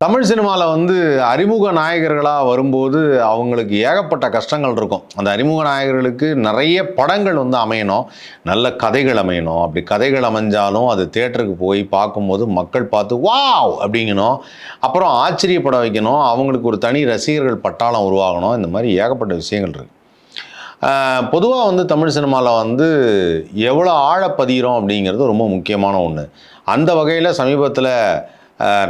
தமிழ் சினிமாவில் வந்து அறிமுக நாயகர்களாக வரும்போது அவங்களுக்கு ஏகப்பட்ட கஷ்டங்கள் இருக்கும். அந்த அறிமுக நாயகர்களுக்கு நிறைய படங்கள் வந்து அமையணும். நல்ல கதைகள் அமையணும். அப்படி கதைகள் அமைஞ்சாலும் அது தேட்டருக்கு போய் பார்க்கும்போது மக்கள் பார்த்து வாவ்! அப்படிங்கணும். அப்புறம் ஆச்சரியப்பட வைக்கணும். அவங்களுக்கு ஒரு தனி ரசிகர்கள் பட்டாளம் உருவாகணும். இந்த மாதிரி ஏகப்பட்ட விஷயங்கள் இருக்குது பொதுவாக வந்து தமிழ் சினிமாவில் வந்து எவ்வளோ ஆழப்பதிகிறோம் அப்படிங்கிறது ரொம்ப முக்கியமான ஒன்று அந்த வகையில் சமீபத்தில்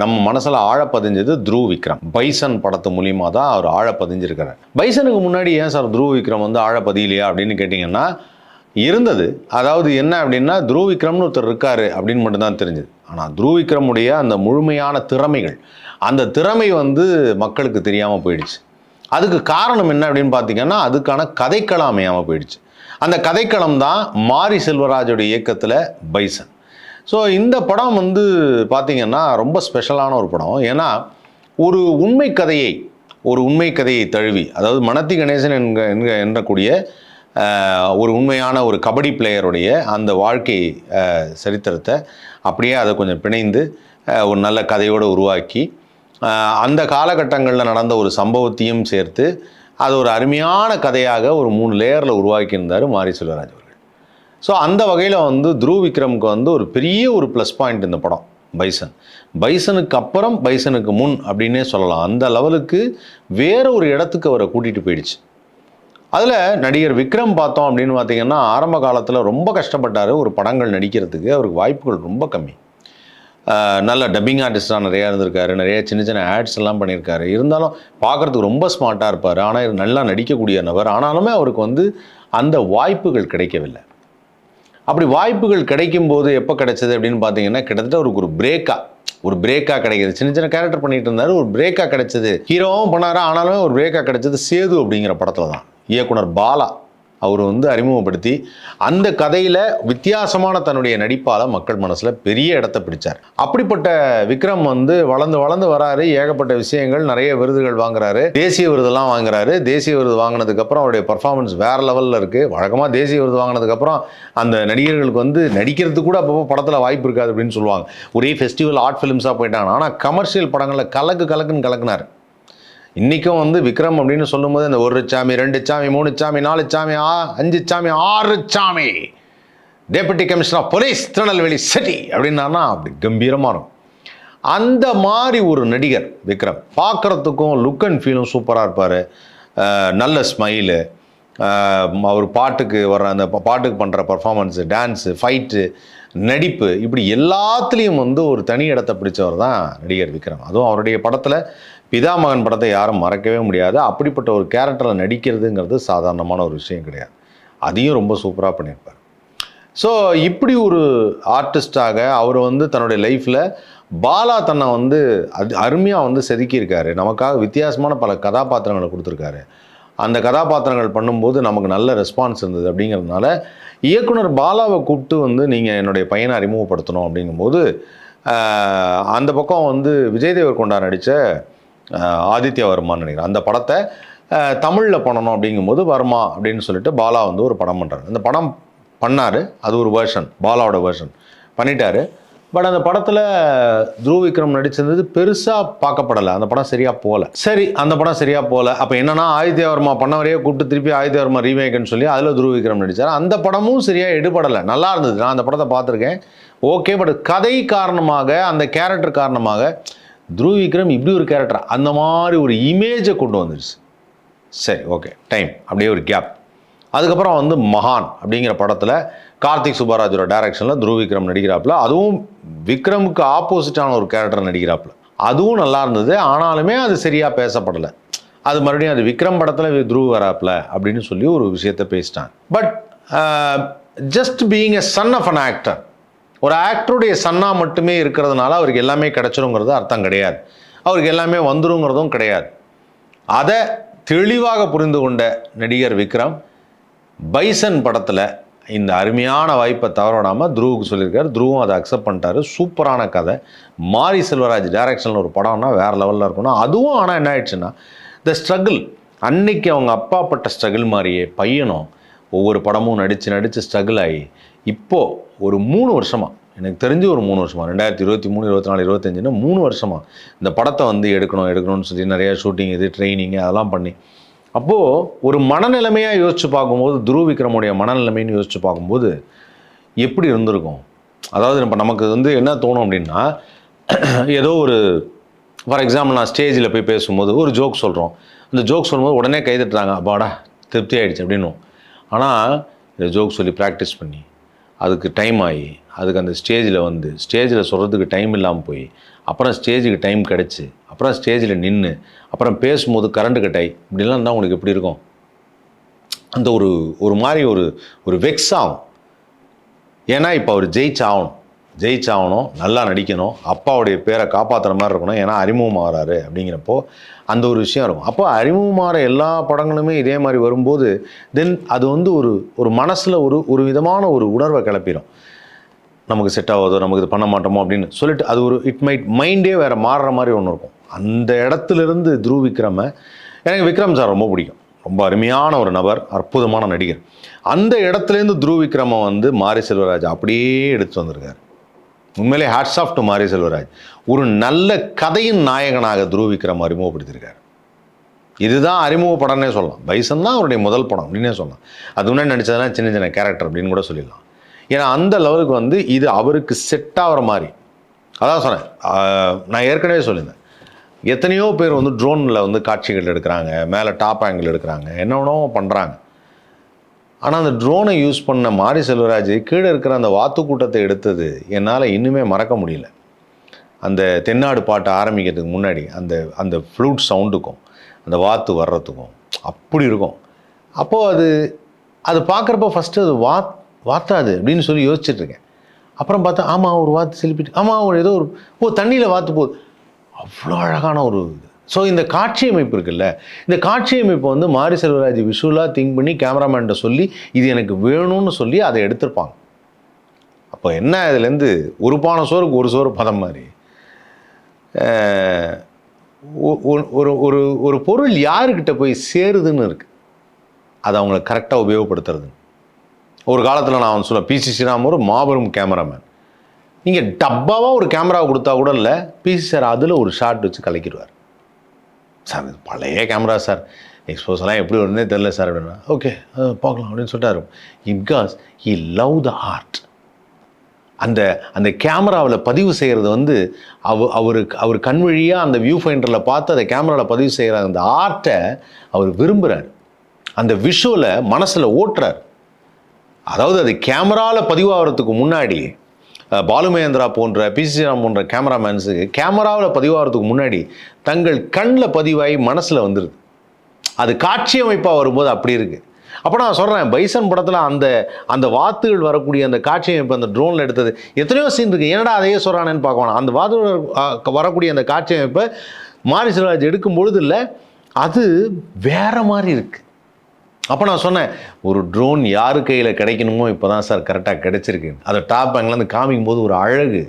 நம்ம மனசில் ஆழப்பதிஞ்சது த்ரூ விக்ரம். பைசன் படத்து மூலியமாக தான் அவர் ஆழப்பதிஞ்சிருக்கிறார் பைசனுக்கு முன்னாடி ஏன் சார் த்ரூ விக்ரம் வந்து ஆழப்பதியிலையா அப்படின்னு கேட்டிங்கன்னா இருந்தது. அதாவது என்ன அப்படின்னா த்ரூ விக்ரம்னு ஒருத்தர் இருக்காரு அப்படின்னு மட்டும்தான் தெரிஞ்சது. ஆனால் த்ரூ விக்ரமுடைய அந்த முழுமையான திறமைகள் அந்த திறமை வந்து மக்களுக்கு தெரியாமல் போயிடுச்சு. அதுக்கு காரணம் என்ன அப்படின்னு பார்த்தீங்கன்னா அதுக்கான கதைக்களம் அமையாமல் போயிடுச்சு. அந்த கதைக்களம் தான் மாரி செல்வராஜோட இயக்கத்தில் பைசன். ஸோ இந்த படம் வந்து பார்த்திங்கன்னா ரொம்ப ஸ்பெஷலான ஒரு படம். ஏன்னா ஒரு உண்மை கதையை ஒரு உண்மை கதையை தழுவி அதாவது மனத்தி கணேசன் என்க என்க என்றக்கூடிய ஒரு உண்மையான ஒரு கபடி பிளேயருடைய அந்த வாழ்க்கை சரித்திரத்தை அப்படியே அதை கொஞ்சம் பிணைந்து ஒரு நல்ல கதையோடு உருவாக்கி அந்த காலகட்டங்களில் நடந்த ஒரு சம்பவத்தையும் சேர்த்து அது ஒரு அருமையான கதையாக ஒரு மூணு லேயரில் உருவாக்கியிருந்தார் மாரி செல்வராஜ் ஸோ அந்த வகையில் வந்து துருவ் விக்ரம்க்கு வந்து ஒரு பெரிய ஒரு ப்ளஸ் பாயிண்ட் இந்த படம் பைசன் பைசனுக்கு அப்புறம் பைசனுக்கு முன் அப்படின்னே சொல்லலாம். அந்த லெவலுக்கு வேற ஒரு இடத்துக்கு அவரை கூட்டிகிட்டு போயிடுச்சு. அதில் நடிகர் விக்ரம் பார்த்தோம் அப்படின்னு பார்த்தீங்கன்னா ஆரம்ப காலத்தில் ரொம்ப கஷ்டப்பட்டார் ஒரு படங்கள் நடிக்கிறதுக்கு. அவருக்கு வாய்ப்புகள் ரொம்ப கம்மி. நல்ல டப்பிங் ஆர்டிஸ்டாக நிறையா இருந்திருக்காரு. நிறைய சின்ன சின்ன ஆட்ஸ் எல்லாம் பண்ணியிருக்காரு. இருந்தாலும் பார்க்குறதுக்கு ரொம்ப ஸ்மார்ட்டாக இருப்பார். ஆனால் நல்லா நடிக்கக்கூடிய நபர். ஆனாலுமே அவருக்கு வந்து அந்த வாய்ப்புகள் கிடைக்கவில்லை. அப்படி வாய்ப்புகள் கிடைக்கும் போது எப்போ கிடைச்சது அப்படின்னு பார்த்தீங்கன்னா கிட்டத்தட்ட அவருக்கு ஒரு பிரேக்காக ஒரு பிரேக்காக கிடைக்கிது. சின்ன சின்ன கேரக்டர் பண்ணிட்டு இருந்தாரு. ஒரு பிரேக்காக கிடைச்சது. ஹீரோவும் பண்ணாரா? ஆனாலுமே ஒரு பிரேக்காக கிடைச்சது சேது அப்படிங்கிற படத்தில் தான் இயக்குனர் பாலா. அவர் வந்து அறிமுகப்படுத்தி அந்த கதையில் வித்தியாசமான தன்னுடைய நடிப்பால் மக்கள் மனசில் பெரிய இடத்த பிடிச்சார். அப்படிப்பட்ட விக்ரம் வந்து வளர்ந்து வளர்ந்து வராரு. ஏகப்பட்ட விஷயங்கள் நிறைய விருதுகள் வாங்குறாரு. தேசிய விருதெல்லாம் வாங்குறாரு. தேசிய விருது வாங்கினதுக்கப்புறம் அவருடைய பர்ஃபார்மன்ஸ் வேற லெவலில் இருக்குது வழக்கமாக தேசிய விருது வாங்கினதுக்கப்புறம் அந்த நடிகர்களுக்கு வந்து நடிக்கிறதுக்கு கூட அப்பப்போ படத்தில் வாய்ப்பு இருக்காது அப்படின்னு சொல்லுவாங்க. ஒரே ஃபெஸ்டிவல் ஆர்ட் ஃபிலிம்ஸாக போயிட்டாங்க ஆனால் கமர்ஷியல் படங்களில் கலக்கு கலக்குன்னு கலக்குனார். இன்றைக்கும் வந்து விக்ரம் அப்படின்னு சொல்லும்போது இந்த ஒரு சாமி ரெண்டு சாமி மூணு சாமி நாலு சாமி ஆ அஞ்சு சாமி ஆறு சாமி. Deputy commissioner of police Tirunelveli city அப்படின்னா அப்படி கம்பீரமாக இருக்கும். அந்த மாதிரி ஒரு நடிகர் விக்ரம் பார்க்குறதுக்கும் லுக் அண்ட் ஃபீலும் சூப்பராக இருப்பார். நல்ல ஸ்மைலு அவர் பாட்டுக்கு வர்ற அந்த பாட்டுக்கு பண்ணுற பர்ஃபார்மன்ஸு டான்ஸு ஃபைட்டு நடிப்பு இப்படி எல்லாத்துலேயும் வந்து ஒரு தனி இடத்த பிடிச்சவர் தான் நடிகர் விக்ரம். அதுவும் அவருடைய படத்தில் பிதாமகன் படத்தை யாரும் மறக்கவே முடியாது. அப்படிப்பட்ட ஒரு கேரக்டரில் நடிக்கிறதுங்கிறது சாதாரணமான ஒரு விஷயம் கிடையாது. அதையும் ரொம்ப சூப்பராக பண்ணியிருப்பார். ஸோ இப்படி ஒரு ஆர்டிஸ்டாக அவர் வந்து தன்னுடைய லைஃப்பில் பாலா தன்னை வந்து அது அருமையாக வந்து செதுக்கியிருக்காரு. நமக்காக வித்தியாசமான பல கதாபாத்திரங்களை கொடுத்துருக்காரு. அந்த கதாபாத்திரங்கள் பண்ணும்போது நமக்கு நல்ல ரெஸ்பான்ஸ் இருந்தது அப்படிங்கிறதுனால இயக்குனர் பாலாவை கூப்பிட்டு வந்து நீங்கள் என்னுடைய பையனை அறிமுகப்படுத்தணும் அப்படிங்கும்போது அந்த பக்கம் வந்து விஜய் தேவர்கொண்டா நடித்த ஆதித்யவர்மான்னு நினைக்கிறேன். அந்த படத்தை தமிழில் பண்ணணும் அப்படிங்கும்போது வர்மா அப்படின்னு சொல்லிட்டு பாலா வந்து ஒரு படம் பண்ணுறாரு அந்த படம் பண்ணார். அது ஒரு வேர்ஷன் பாலாவோட வேர்ஷன் பண்ணிட்டார். பட் அந்த படத்தில் த்ருவ் விக்ரம் நடிச்சிருந்தது பெருசாக பார்க்கப்படலை. அந்த படம் சரியாக போகல. சரி அந்த படம் சரியாக போகல. அப்போ என்னன்னா ஆதித்யவர்மா பண்ணவரையே கூப்பிட்டு திருப்பி ஆதித்யவர்மா ரீமேக்குன்னு சொல்லி அதில் த்ருவ் விக்ரம் நடித்தார் அந்த படமும் சரியாக எடுபடலை. நல்லா இருந்தது. நான் அந்த படத்தை பார்த்துருக்கேன். ஓகே பட் கதை காரணமாக அந்த கேரக்டர் காரணமாக த்ருவ் விக்ரம் இப்படி ஒரு கேரக்டர் அந்த மாதிரி ஒரு இமேஜை கொண்டு வந்துருச்சு. சரி ஓகே டைம் அப்படியே ஒரு கேப் அதுக்கப்புறம் வந்து மகான் அப்படிங்கிற படத்தில் கார்த்திக் சுப்பராஜோட டைரக்ஷனில் த்ருவ் விக்ரம் நடிக்கிறாப்புல. அதுவும் விக்ரமுக்கு ஆப்போசிட்டான ஒரு கேரக்டர் நடிக்கிறாப்புல. அதுவும் நல்லா இருந்தது. ஆனாலுமே அது சரியாக பேசப்படலை. அது மறுபடியும் அது விக்ரம் படத்தில் த்ருவ் வராப்புல அப்படின்னு சொல்லி ஒரு விஷயத்தை பேசிட்டாங்க. But just being a son of an actor ஒரு ஆக்டருடைய சன்னா மட்டுமே இருக்கிறதுனால அவருக்கு எல்லாமே கிடச்சிருங்கிறது அர்த்தம் கிடையாது. அவருக்கு எல்லாமே வந்துருங்கிறதும் கிடையாது. அதை தெளிவாக புரிந்து கொண்ட நடிகர் விக்ரம் பைசன் படத்தில் இந்த அருமையான வாய்ப்பை தவறவிடாமல் துருவுக்கு சொல்லியிருக்காரு. துருவும் அதை அக்செப்ட் பண்ணிட்டாரு. சூப்பரான கதை. மாரி செல்வராஜ் டைரக்ஷனில் ஒரு படம்னா வேறு லெவலில் இருக்கணும். அதுவும் ஆனால் என்ன ஆயிடுச்சுன்னா த ஸ்ட்ரகிள் அன்னைக்கு அவங்க அப்பா பட்ட ஸ்ட்ரகிள் மாதிரியே பையனும் ஒவ்வொரு படமும் நடித்து நடித்து ஸ்ட்ரகிள் ஆகி. இப்போது ஒரு மூணு வருஷமாக எனக்கு தெரிஞ்சு ஒரு மூணு வருஷமாக ரெண்டாயிரத்தி இருபத்தி மூணு இருபத்தி நாலு இருபத்தஞ்சுன்னு மூணு வருஷமா இந்த படத்தை வந்து எடுக்கணும் எடுக்கணும்னு சொல்லி நிறையா ஷூட்டிங் இது ட்ரைனிங் அதெல்லாம் பண்ணி. அப்போது ஒரு மனநிலைமையாக யோசித்து பார்க்கும்போது துருவ விக்ரமுடைய மனநிலைமைன்னு யோசித்து பார்க்கும்போது எப்படி இருந்திருக்கும்? அதாவது இப்போ நமக்கு வந்து என்ன தோணும் அப்படின்னா ஏதோ ஒரு ஃபார் எக்ஸாம்பிள் நான் ஸ்டேஜில் போய் பேசும்போது ஒரு ஜோக் சொல்கிறோம் அந்த ஜோக் சொல்லும்போது உடனே கை தட்டுறாங்க அப்பாடா திருப்தி ஆகிடுச்சு அப்படின்னும். ஆனால் இந்த ஜோக் சொல்லி ப்ராக்டிஸ் பண்ணி அதுக்கு டைம் ஆகி அதுக்கு அந்த ஸ்டேஜில் வந்து ஸ்டேஜில் சொல்கிறதுக்கு டைம் இல்லாமல் போய் அப்புறம் ஸ்டேஜுக்கு டைம் கிடச்சி அப்புறம் ஸ்டேஜில் நின்று அப்புறம் பேசும்போது கரண்ட்டு கட்டாய் இப்படிலாம் இருந்தால் உங்களுக்கு எப்படி இருக்கும்? அந்த ஒரு ஒரு மாதிரி ஒரு ஒரு வெக்ஸ் ஆகும். ஏன்னா இப்போ அவர் ஜெயிச்சாகணும். ஜெயிச்சாகணும் நல்லா நடிக்கணும் அப்பாவுடைய பேரை காப்பாற்றுற மாதிரி இருக்கணும் ஏன்னா அறிமுகமாகறாரு அப்படிங்கிறப்போ அந்த ஒரு விஷயம் இருக்கும். அப்போ அறிமுகமாகிற எல்லா படங்களுமே இதே மாதிரி வரும்போது தென் அது வந்து ஒரு ஒரு மனசில் ஒரு ஒரு விதமான ஒரு உணர்வை கிளப்பிடும் நமக்கு செட் ஆகாதோ நமக்கு இது பண்ண மாட்டோமோ அப்படின்னு சொல்லிட்டு அது ஒரு இட் மைட் மைண்டே வேறு மாறுற மாதிரி ஒன்று இருக்கும். அந்த இடத்துலேருந்து த்ரூ விக்ரம எனக்கு விக்ரம் சார் ரொம்ப பிடிக்கும். ரொம்ப அருமையான ஒரு நபர் அற்புதமான நடிகர். அந்த இடத்துலேருந்து த்ரூ விக்ரம வந்து மாரி செல்வராஜ் அப்படியே எடுத்து வந்திருக்காரு. உண்மையிலே ஹேட்ஸ் ஆஃப் டு மாரி செல்வராஜ் ஒரு நல்ல கதையின் நாயகனாக துருவ விக்ரம் அறிமுகப்படுத்தியிருக்காரு. இதுதான் அறிமுக படம்னே சொல்லலாம். பைசன் தான் அவருடைய முதல் படம் அப்படின்னே சொல்லலாம். அது முன்னாடி நடிச்சதெல்லாம் சின்ன சின்ன கேரக்டர் அப்படின்னு கூட சொல்லிடலாம். ஏன்னா அந்த லெவலுக்கு வந்து இது அவருக்கு செட் ஆகிற மாதிரி. அதான் சொன்னேன். நான் ஏற்கனவே சொல்லியிருந்தேன். எத்தனையோ பேர் வந்து ட்ரோனில் வந்து காட்சிகள் எடுக்கிறாங்க மேலே டாப் ஆங்கிள் எடுக்கிறாங்க என்னென்னோ பண்ணுறாங்க ஆனால் அந்த ட்ரோனை யூஸ் பண்ண மாரி செல்வராஜ் கீழே இருக்கிற அந்த வாத்து கூட்டத்தை எடுத்தது என்னால் இன்னுமே மறக்க முடியல. அந்த தென்னாடு பாட்டை ஆரம்பிக்கிறதுக்கு முன்னாடி அந்த அந்த ஃப்ளூட் சவுண்டுக்கும் அந்த வாத்து வர்றதுக்கும் அப்படி இருக்கும். அப்போது அது அது பார்க்குறப்ப ஃபஸ்ட்டு அது வா வாத்தாது அப்படின்னு சொல்லி யோசிச்சுட்ருக்கேன் அப்புறம் பார்த்தா ஆமாம் ஒரு வாத்து செலுப்பிட்டு ஆமாம் ஒரு ஏதோ ஒரு ஓ தண்ணியில் வாத்து போகுது அவ்வளோ அழகான ஒரு இது. ஸோ இந்த காட்சி அமைப்பு இருக்குல்ல இந்த காட்சி அமைப்பு வந்து மாரி செல்வராஜ் விஷுவலாக திங்க் பண்ணி கேமராமேன்கிட்ட சொல்லி இது எனக்கு வேணும்னு சொல்லி அதை எடுத்திருப்பாங்க. அப்போ என்ன இதுலேருந்து ஒரு பானை சோறுக்கு ஒரு சோறு பதம் மாதிரி? ஒ- ஒரு ஒரு ஒரு பொருள் யாருக்கிட்ட போய் சேருதுன்னு இருக்குது அதை அவங்கள கரெக்டாக உபயோகப்படுத்துறது ஒரு காலத்தில் நான் சொல்லுவேன் பிசி ஸ்ரீராம் ஒரு மாபெரும் கேமராமேன் நீங்கள் டப்பாவாக ஒரு கேமரா கொடுத்தா கூட இல்லை பிசி சார் அதில் ஒரு ஷாட் வச்சு கலைக்கிடுவார். சார் இது பழைய கேமரா சார். எக்ஸ்போஸ்லாம் எப்படி வருதுன்னே தெரில சார் அப்படின்னா ஓகே பார்க்கலாம் அப்படின்னு சொல்லிட்டாரு. Because he love the art அந்த அந்த கேமராவில் பதிவு செய்கிறது வந்து அவ அவருக்கு அவர் கண் வழியாக அந்த வியூ ஃபைண்டரில் பார்த்து அந்த கேமராவில் பதிவு செய்கிற அந்த ஆர்ட்டை அவர் விரும்புகிறார் அந்த விஷுவலை மனசில் ஓட்டுறார். அதாவது அது கேமராவில் பதிவாகிறதுக்கு முன்னாடி பாலுமேந்திரா போன்ற பிசி ராம் போன்ற கேமராமேன்ஸுக்கு கேமராவில் பதிவாகிறதுக்கு முன்னாடி தங்கள் கண்ணில் பதிவாகி மனசில் வந்துடுது அது காட்சி அமைப்பாக வரும்போது அப்படி இருக்குது அப்போ நான் சொல்கிறேன் பைசன் படத்தில் அந்த அந்த வாத்துகள் வரக்கூடிய அந்த காட்சி அமைப்பு அந்த ட்ரோனில் எடுத்தது எத்தனையோ சீன் இருக்குது என்னடா அதையே சொல்கிறானேன்னு பார்க்கணும் அந்த வாத்துகள் வரக்கூடிய அந்த காட்சி அமைப்பை மாரி செல்வராஜ் எடுக்கும் பொழுது இல்லை அது வேற மாதிரி இருக்குது அப்போ நான் சொன்னேன் ஒரு ட்ரோன் யார் கையில் கிடைக்கணுமோ இப்போ தான் சார் கரெக்டாக கிடைச்சிருக்கு. அதை டாப் அங்கேருந்து காமிக்கும் போது ஒரு அழகு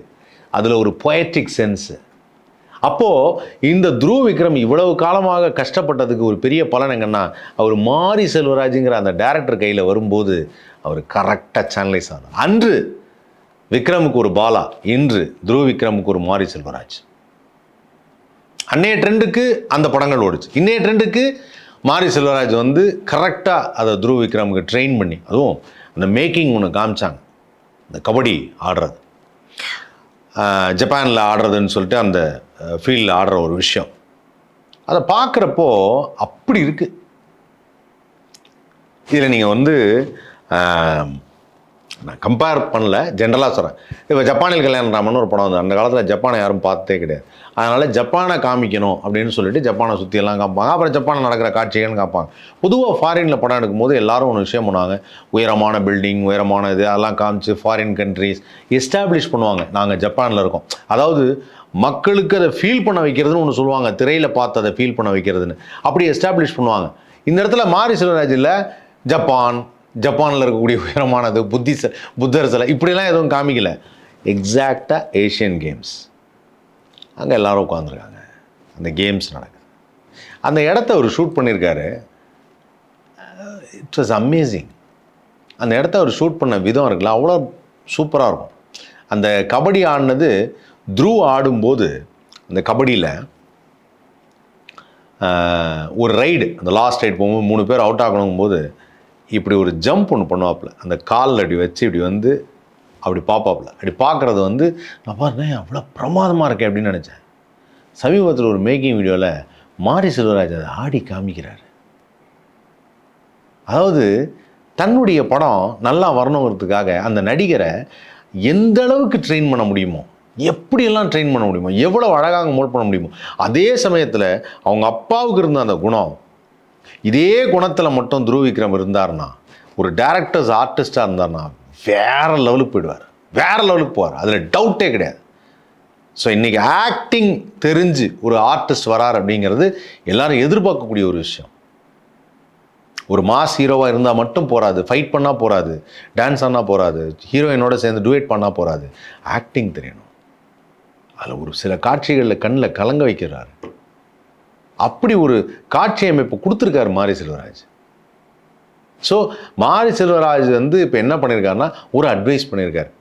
அதில் ஒரு பொயட்டிக் சென்ஸு அப்போது இந்த துருவ விக்ரம் இவ்வளவு காலமாக கஷ்டப்பட்டதுக்கு ஒரு பெரிய பலன் எங்கன்னா அவர் மாரி செல்வராஜுங்கிற அந்த டேரக்டர் கையில் வரும்போது அவர் கரெக்டாக சேனலைஸ் ஆனார். அன்று விக்ரமுக்கு ஒரு பாலா இன்று துருவ விக்ரமுக்கு ஒரு மாரி செல்வராஜ். அன்னைய ட்ரெண்டுக்கு அந்த படங்கள் ஓடுச்சு. இன்னைய ட்ரெண்டுக்கு மாரி செல்வராஜ் வந்து கரெக்டாக அதை துருவ விக்ரமுக்கு ட்ரெயின் பண்ணி அதுவும் அந்த மேக்கிங் ஒன்று காமிச்சாங்க. இந்த கபடி ஆடுறது. ஜப்பானில் ஆடுறதுன்னு சொல்லிட்டு அந்த ஃபீல்டில் ஆடுற ஒரு விஷயம். அதை பார்க்குறப்போ அப்படி இருக்குது இதில் நீங்கள் வந்து நான் கம்பேர் பண்ணல ஜென்ரலாக சொல்கிறேன் இப்போ ஜப்பானில் கல்யாண ராமன் ஒரு படம் வந்து அந்த காலத்தில் ஜப்பானை யாரும் பார்த்தே கிடையாது. அதனால் ஜப்பானை காமிக்கணும் அப்படின்னு சொல்லிட்டு ஜப்பானை சுற்றியெல்லாம் காப்பாங்க அப்புறம் ஜப்பானில் நடக்கிற காட்சிகள்னு காப்பாங்க பொதுவாக ஃபாரினில் படம் எடுக்கும்போது எல்லாரும் ஒரு விஷயம் பண்ணுவாங்க. உயரமான பில்டிங் உயரமான இது அதெல்லாம் காமிச்சு ஃபாரின் கண்ட்ரீஸ் எஸ்டாப்ளிஷ் பண்ணுவாங்க. நாங்கள் ஜப்பானில் இருக்கோம். அதாவது மக்களுக்கு அதை ஃபீல் பண்ண வைக்கிறதுன்னு ஒன்று சொல்லுவாங்க. திரையில் பார்த்து அதை ஃபீல் பண்ண வைக்கிறதுன்னு. அப்படி எஸ்டாப்ளிஷ் பண்ணுவாங்க. இந்த இடத்துல மாரி செல்வராஜில் ஜப்பான் ஜப்பானில் இருக்கக்கூடிய உயரமானது புத்தி புத்தர் சிலை இப்படிலாம் எதுவும் காமிக்கல. எக்ஸாக்டாக ஏஷியன் கேம்ஸ் அங்கே எல்லோரும் உட்காந்துருக்காங்க அந்த கேம்ஸ் நடக்குது. அந்த இடத்த அவர் ஷூட் பண்ணியிருக்காரு இட்ஸ் வாஸ் அமேசிங் அந்த இடத்த அவர் ஷூட் பண்ண விதம் இருக்குல்ல அவ்வளோ சூப்பராக இருக்கும். அந்த கபடி ஆடினது த்ரூ ஆடும்போது அந்த கபடியில் ஒரு ரைடு அந்த லாஸ்ட் ரைடு போகும்போது மூணு பேர் அவுட் ஆகணும் போது இப்படி ஒரு ஜம்ப் ஒன்று பண்ணுவாப்புல. அந்த காலில் அப்படி வச்சு இப்படி வந்து அப்படி பார்ப்பாப்புல அப்படி பார்க்குறது வந்து நான் பாருங்க அவ்வளோ பிரமாதமாக இருக்கேன் அப்படின்னு நினச்சேன். சமீபத்தில் ஒரு மேக்கிங் வீடியோவில் மாரி செல்வராஜ் அதை ஆடி காமிக்கிறார். அதாவது தன்னுடைய படம் நல்லா வரணுங்கிறதுக்காக அந்த நடிகரை எந்த அளவுக்கு ட்ரெயின் பண்ண முடியுமோ எப்படியெல்லாம் ட்ரெயின் பண்ண முடியுமோ எவ்வளோ அழகாக மோட் பண்ண முடியுமோ அதே சமயத்தில் அவங்க அப்பாவுக்கு இருந்த அந்த குணம் இதே குணத்தில் மட்டும் துருவ விக்ரம் இருந்தார்னா ஒரு டேரக்டர்ஸ் ஆர்டிஸ்டாக இருந்தார்னா வேற லெவலுக்கு போயிடுவார். வேற லெவலுக்கு போவார் அதில் டவுட்டே கிடையாது. ஸோ இன்றைக்கி ஆக்டிங் தெரிஞ்சு ஒரு ஆர்டிஸ்ட் வரார் அப்படிங்கிறது எல்லாரும் எதிர்பார்க்கக்கூடிய ஒரு விஷயம். ஒரு மாஸ் ஹீரோவாக இருந்தால் மட்டும் போகாது ஃபைட் பண்ணால் போகாது டான்ஸ் ஆனால் போகாது ஹீரோயினோட சேர்ந்து டுவேட் பண்ணால் போகாது ஆக்டிங் தெரியணும். அதில் ஒரு சில காட்சிகளில் கண்ணில் கலங்க வைக்கிறார். அப்படி ஒரு காட்சி அமைப்பு கொடுத்துருக்காரு மாரி செல்வராஜ். ஸோ மாரி செல்வராஜ் வந்து இப்போ என்ன பண்ணியிருக்காருன்னா ஒரு அட்வைஸ் பண்ணியிருக்காரு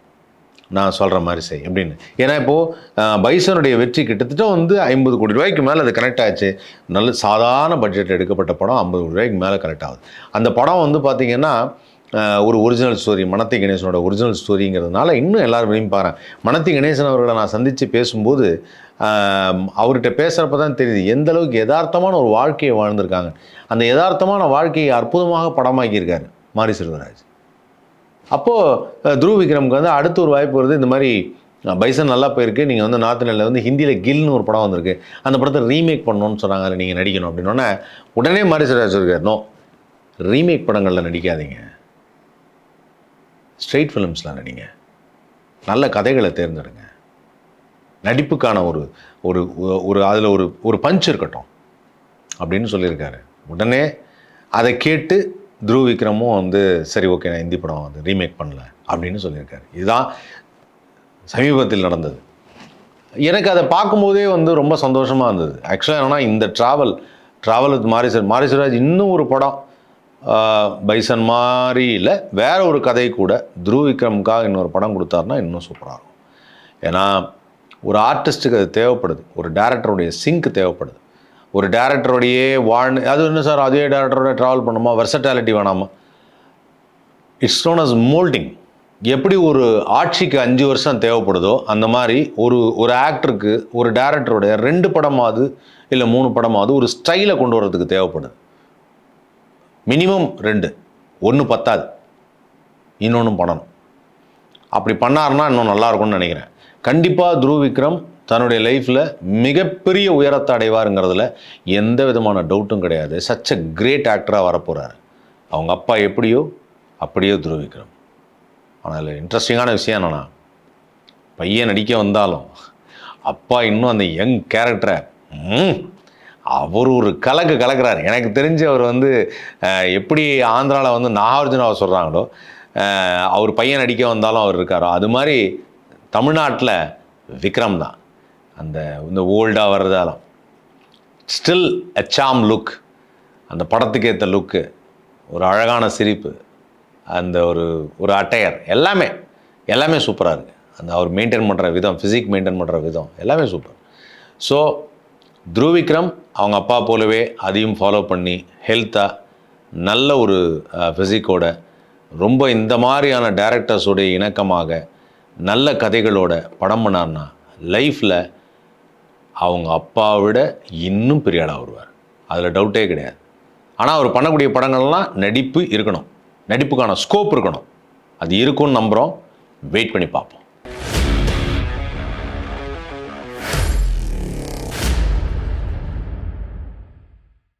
நான் சொல்கிற மாதிரி செய் அப்படின்னு. ஏன்னா இப்போது பைசனுடைய வெற்றி கிட்டத்தட்ட வந்து ஐம்பது கோடி ரூபாய்க்கு மேலே அது கனெக்ட் ஆச்சு. நல்ல சாதாரண பட்ஜெட் எடுக்கப்பட்ட படம் ஐம்பது கோடி ரூபாய்க்கு மேலே கனெக்ட் ஆகுது. அந்த படம் வந்து பார்த்திங்கன்னா ஒரு ஒரிஜினல் ஸ்டோரி மனத்தி கணேசனோட ஒரிஜினல் ஸ்டோரிங்கிறதுனால இன்னும் எல்லோரும் விரும்பி பாருங்க மனத்தி கணேசன் அவர்களை நான் சந்தித்து பேசும்போது அவர்கிட்ட பேசுகிறப்ப தான் தெரியுது எந்த அளவுக்கு யதார்த்தமான ஒரு வாழ்க்கையை வாழ்ந்திருக்காங்க. அந்த யதார்த்தமான வாழ்க்கையை அற்புதமாக படமாக்கியிருக்காரு மாரி செல்வராஜ் அப்போது துருவ் விக்ரமுக்கு வந்து அடுத்த ஒரு வாய்ப்பு வருது இந்த மாதிரி பைசன் நல்லா போயிருக்கு நீங்கள் வந்து நார்த் இந்தியாவில் வந்து ஹிந்தியில் கில்னு ஒரு படம் வந்திருக்கு அந்த படத்தை ரீமேக் பண்ணணும்னு சொன்னாங்க அதில் நீங்கள் நடிக்கணும் அப்படின்னோடனே உடனே மாரி செல்வராஜ் இருக்கார் நோ ரீமேக் படங்களில் நடிக்காதீங்க. ஸ்ட்ரெயிட் ஃபிலிம்ஸில் நடிங்க. நல்ல கதைகளை தேர்ந்தெடுங்க. நடிப்புக்கான ஒரு ஒரு ஒரு அதில் ஒரு ஒரு பஞ்ச் இருக்கட்டும். அப்படின்னு சொல்லியிருக்காரு. உடனே அதை கேட்டு துருவ விக்ரமும் வந்து சரி ஓகே நான் ஹிந்தி படம் வந்து ரீமேக் பண்ணல அப்படின்னு சொல்லியிருக்காரு. இதுதான் சமீபத்தில் நடந்தது. எனக்கு அதை பார்க்கும்போதே வந்து ரொம்ப சந்தோஷமாக இருந்தது. ஆக்சுவலாக என்னன்னா இந்த ட்ராவல் ட்ராவல் வித் மாரிசர் மாரிசராஜ் இன்னும் ஒரு படம் பைசன் மாதிரி இல்லை வேற ஒரு கதை கூட துருவ விக்ரமுக்காக இன்னொரு படம் கொடுத்தாருன்னா இன்னும் சூப்பராக இருக்கும். ஏன்னா ஒரு ஆர்டிஸ்ட்டுக்கு அது தேவைப்படுது. ஒரு டேரக்டருடைய சிங்க் தேவைப்படுது. ஒரு டேரக்டருடையே வாழ்ந்து அது என்ன சார் அதே டேரக்டரோட ட்ராவல் பண்ணுமா? வெர்சட்டாலிட்டி வேணாமா? இட்ஸ் நோன் அஸ் மோல்டிங் எப்படி ஒரு ஆட்சிக்கு அஞ்சு வருஷம் தேவைப்படுதோ அந்த மாதிரி ஒரு ஒரு ஆக்டருக்கு ஒரு டேரக்டருடைய ரெண்டு படமாவது இல்லை மூணு படமாவது ஒரு ஸ்டைலை கொண்டு வர்றதுக்கு தேவைப்படுது. மினிமம் ரெண்டு. ஒன்று பத்தாது. இன்னொன்று பண்ணணும். அப்படி பண்ணாருன்னா இன்னும் நல்லா இருக்கும்னு நினைக்கிறேன். கண்டிப்பாக துருவிக்ரம் தன்னுடைய லைஃப்பில் மிகப்பெரிய உயரத்தை அடைவாருங்கிறதுல எந்த விதமான டவுட்டும் கிடையாது. சச் அ கிரேட் ஆக்டராக வரப்போகிறாரு அவங்க அப்பா எப்படியோ அப்படியோ துருவிக்ரம் ஆனால் இன்ட்ரெஸ்டிங்கான விஷயம் என்னென்னா பையன் நடிக்க வந்தாலும் அப்பா இன்னும் அந்த யங் கேரக்டரை அவர் ஒரு கலக்கு கலக்குறாரு. எனக்கு தெரிஞ்சு அவர் வந்து எப்படி ஆந்திராவில் வந்து நாகார்ஜுனாவை சொல்கிறாங்களோ அவர் பையன் நடிக்க வந்தாலும் அவர் இருக்காரோ அது மாதிரி தமிழ்நாட்டில் விக்ரம் தான். அந்த இந்த ஓல்டாக வர்றதாலும் ஸ்டில் எ சாம் லுக் அந்த படத்துக்கு ஏற்ற லுக்கு ஒரு அழகான சிரிப்பு. அந்த ஒரு ஒரு அட்டையர் எல்லாமே எல்லாமே சூப்பராக இருக்குது அந்த அவர் மெயின்டைன் பண்ணுற விதம் ஃபிசிக் மெயின்டைன் பண்ணுற விதம் எல்லாமே சூப்பர். ஸோ த்ருவிக்ரம் அவங்க அப்பா போலவே அதையும் ஃபாலோ பண்ணி ஹெல்த்தாக நல்ல ஒரு ஃபிசிக்கோட ரொம்ப இந்த மாதிரியான டேரக்டர்ஸோடைய இணக்கமாக நல்ல கதைகளோட படம் பண்ணார்னா லைஃப்பில் அவங்க அப்பாவை விட இன்னும் பெரிய ஆளாக வருவார். அதில் டவுட்டே கிடையாது. ஆனால் அவர் பண்ணக்கூடிய படங்கள்லாம் நடிப்பு இருக்கணும். நடிப்புக்கான ஸ்கோப் இருக்கணும். அது இருக்கும்னு நம்புகிறோம் வெயிட் பண்ணி பார்ப்போம்.